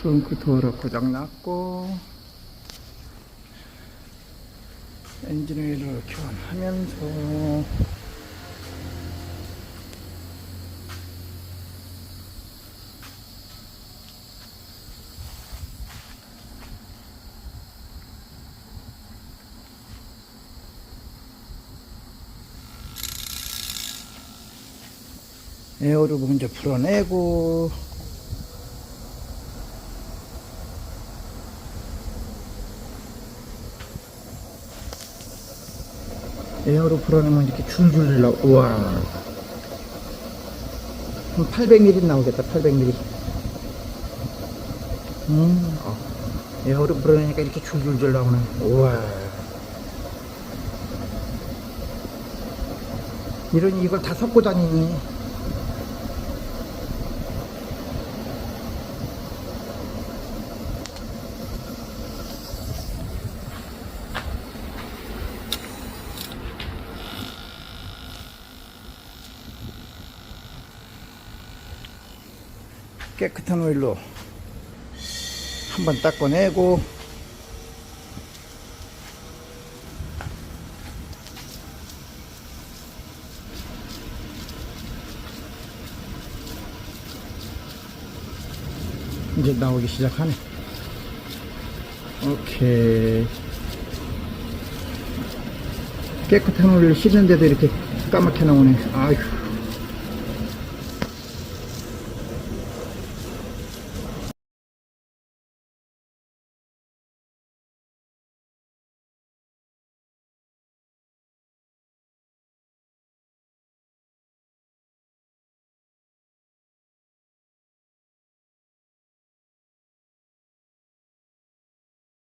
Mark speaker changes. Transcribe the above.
Speaker 1: 트렁크 도어로 고장났고 엔진 오일을 교환하면서 에어를 먼저 풀어내고 에어로 풀어내면 이렇게 줄줄 늘라 우와. 한 800mm 나오겠다 800mm 음, 어. 에어로 풀어내니까 이렇게 줄줄줄 나오네. 우와. 이러니 이걸 다 섞고 다니니 깨끗한 오일로 한번 닦아내고 이제 나오기 시작하네. 오케이. 깨끗한 오일 씻는데도 이렇게 까맣게 나오네. 아휴